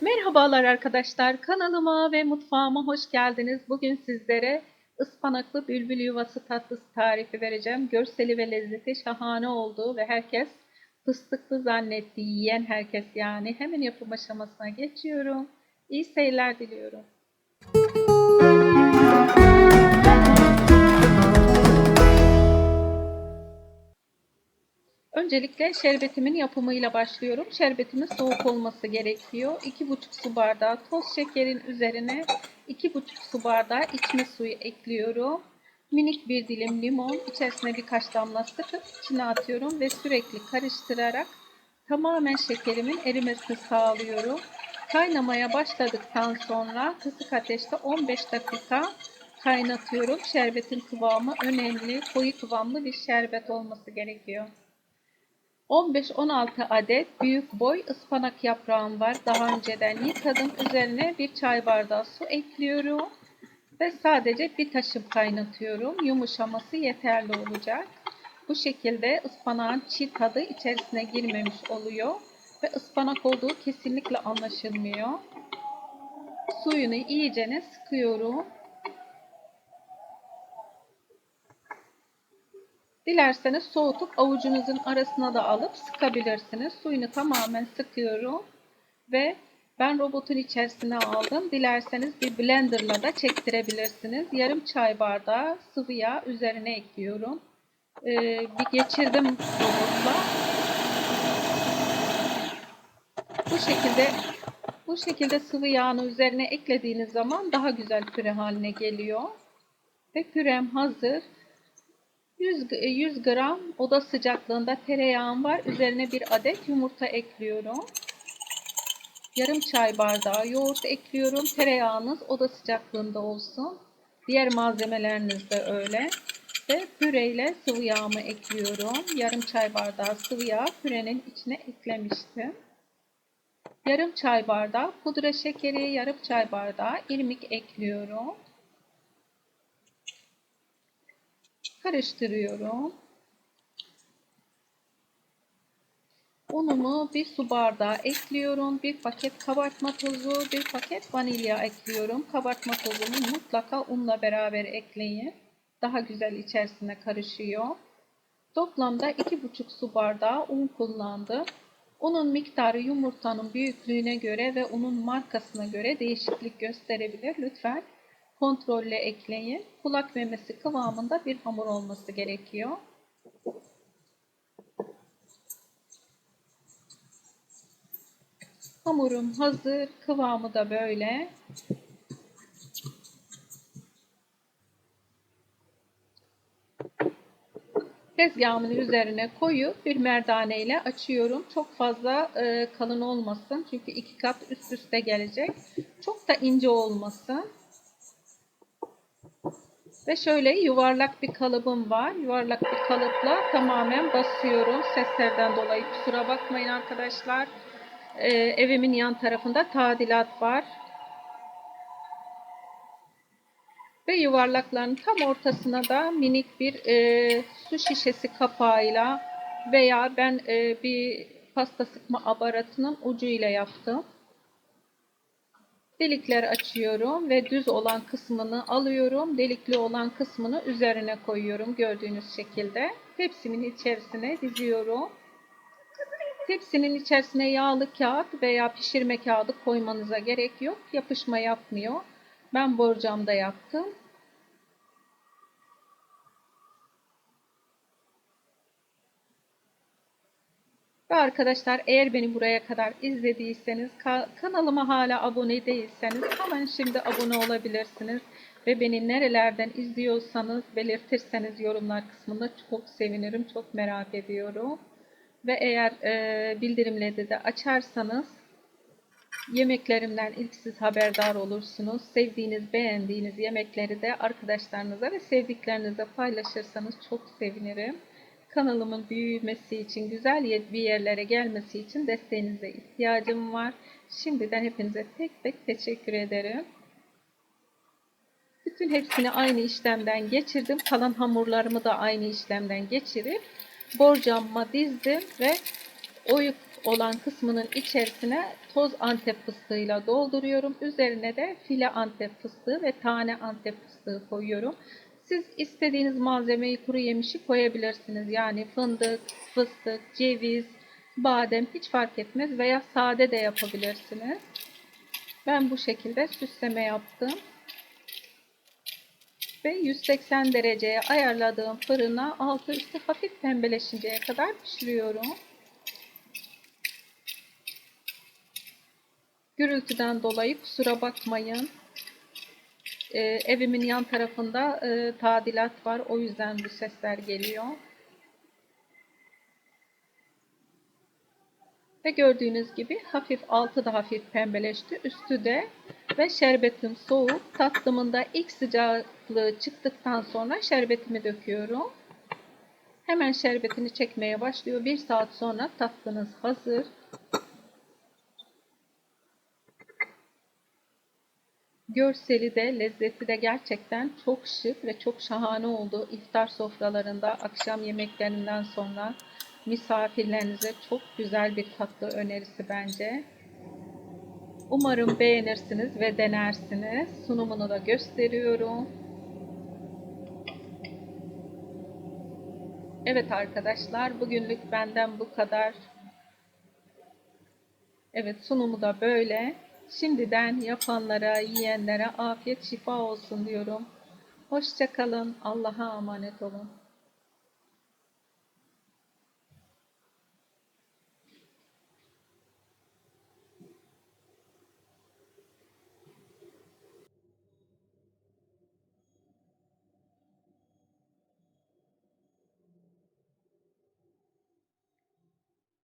Merhabalar arkadaşlar. Kanalıma ve mutfağıma hoş geldiniz. Bugün sizlere ıspanaklı bülbül yuvası tatlısı tarifi vereceğim. Görseli ve lezzeti şahane oldu ve herkes fıstıklı zannetti. Yiyen herkes yani. Hemen yapım aşamasına geçiyorum. İyi seyirler diliyorum. Öncelikle şerbetimin yapımıyla başlıyorum. Şerbetimin soğuk olması gerekiyor. 2,5 su bardağı toz şekerin üzerine 2,5 su bardağı içme suyu ekliyorum. Minik bir dilim limon, içerisine birkaç damla sıkıp içine atıyorum ve sürekli karıştırarak tamamen şekerimin erimesini sağlıyorum. Kaynamaya başladıktan sonra kısık ateşte 15 dakika kaynatıyorum. Şerbetin kıvamı önemli. Koyu kıvamlı bir şerbet olması gerekiyor. 15-16 adet büyük boy ıspanak yaprağım var. Daha önceden yıkadım. Üzerine bir çay bardağı su ekliyorum. Ve sadece bir taşım kaynatıyorum. Yumuşaması yeterli olacak. Bu şekilde ıspanağın çiğ tadı içerisine girmemiş oluyor. Ve ıspanak olduğu kesinlikle anlaşılmıyor. Suyunu iyicene sıkıyorum. Dilerseniz soğutup avucunuzun arasına da alıp sıkabilirsiniz. Suyunu tamamen sıkıyorum ve ben robotun içerisine aldım. Dilerseniz bir blenderla da çektirebilirsiniz. Yarım çay bardağı sıvı yağ üzerine ekliyorum. Ee, bir geçirdim robotla. Bu şekilde bu şekilde sıvı yağını üzerine eklediğiniz zaman daha güzel püre haline geliyor. Ve pürem hazır. 100, 100 gram oda sıcaklığında tereyağım var. Üzerine bir adet yumurta ekliyorum. Yarım çay bardağı yoğurt ekliyorum. Tereyağınız oda sıcaklığında olsun. Diğer malzemeleriniz de öyle. Ve püreyle sıvı yağımı ekliyorum. Yarım çay bardağı sıvı yağ pürenin içine eklemiştim. Yarım çay bardağı pudra şekeri, yarım çay bardağı irmik ekliyorum. Karıştırıyorum. Unumu bir su bardağı ekliyorum. Bir paket kabartma tozu, bir paket vanilya ekliyorum. Kabartma tozunu mutlaka unla beraber ekleyin. Daha güzel içerisine karışıyor. Toplamda 2,5 su bardağı un kullandım. Unun miktarı yumurtanın büyüklüğüne göre ve unun markasına göre değişiklik gösterebilir. Lütfen kontrolle ekleyin. Kulak memesi kıvamında bir hamur olması gerekiyor. Hamurum hazır. Kıvamı da böyle. Tezgahımın üzerine koyup bir merdane ile açıyorum. Çok fazla e, kalın olmasın. Çünkü iki kat üst üste gelecek. Çok da ince olmasın. Ve şöyle yuvarlak bir kalıbım var. Yuvarlak bir kalıpla tamamen basıyorum. Seslerden dolayı kusura bakmayın arkadaşlar. Ee, evimin yan tarafında tadilat var. Ve yuvarlakların tam ortasına da minik bir e, su şişesi kapağıyla veya ben e, bir pasta sıkma aparatının ucu ile yaptım. Delikler açıyorum ve düz olan kısmını alıyorum. Delikli olan kısmını üzerine koyuyorum gördüğünüz şekilde. Tepsimin içerisine diziyorum. Tepsinin içerisine yağlı kağıt veya pişirme kağıdı koymanıza gerek yok. Yapışma yapmıyor. Ben borcamda yaptım. Ve arkadaşlar eğer beni buraya kadar izlediyseniz kanalıma hala abone değilseniz hemen şimdi abone olabilirsiniz. Ve beni nerelerden izliyorsanız belirtirseniz yorumlar kısmında çok sevinirim. Çok merak ediyorum. Ve eğer e, bildirimleri de açarsanız yemeklerimden ilk siz haberdar olursunuz. Sevdiğiniz, beğendiğiniz yemekleri de arkadaşlarınıza ve sevdiklerinize paylaşırsanız çok sevinirim kanalımın büyümesi için, güzel bir yerlere gelmesi için desteğinize ihtiyacım var. Şimdiden hepinize tek tek teşekkür ederim. Bütün hepsini aynı işlemden geçirdim. Kalan hamurlarımı da aynı işlemden geçirip borcamma dizdim ve oyuk olan kısmının içerisine toz antep fıstığıyla dolduruyorum. Üzerine de file antep fıstığı ve tane antep fıstığı koyuyorum. Siz istediğiniz malzemeyi kuru yemişi koyabilirsiniz. Yani fındık, fıstık, ceviz, badem hiç fark etmez veya sade de yapabilirsiniz. Ben bu şekilde süsleme yaptım. Ve 180 dereceye ayarladığım fırına altı üstü hafif pembeleşinceye kadar pişiriyorum. Gürültüden dolayı kusura bakmayın. Ee, evimin yan tarafında e, tadilat var. O yüzden bu sesler geliyor. Ve gördüğünüz gibi hafif altı da hafif pembeleşti. Üstü de ve şerbetim soğuk. Tatlımın da ilk sıcaklığı çıktıktan sonra şerbetimi döküyorum. Hemen şerbetini çekmeye başlıyor. Bir saat sonra tatlınız hazır. Görseli de lezzeti de gerçekten çok şık ve çok şahane oldu. İftar sofralarında akşam yemeklerinden sonra misafirlerinize çok güzel bir tatlı önerisi bence. Umarım beğenirsiniz ve denersiniz. Sunumunu da gösteriyorum. Evet arkadaşlar bugünlük benden bu kadar. Evet sunumu da böyle. Şimdiden yapanlara, yiyenlere afiyet şifa olsun diyorum. Hoşçakalın. Allah'a emanet olun.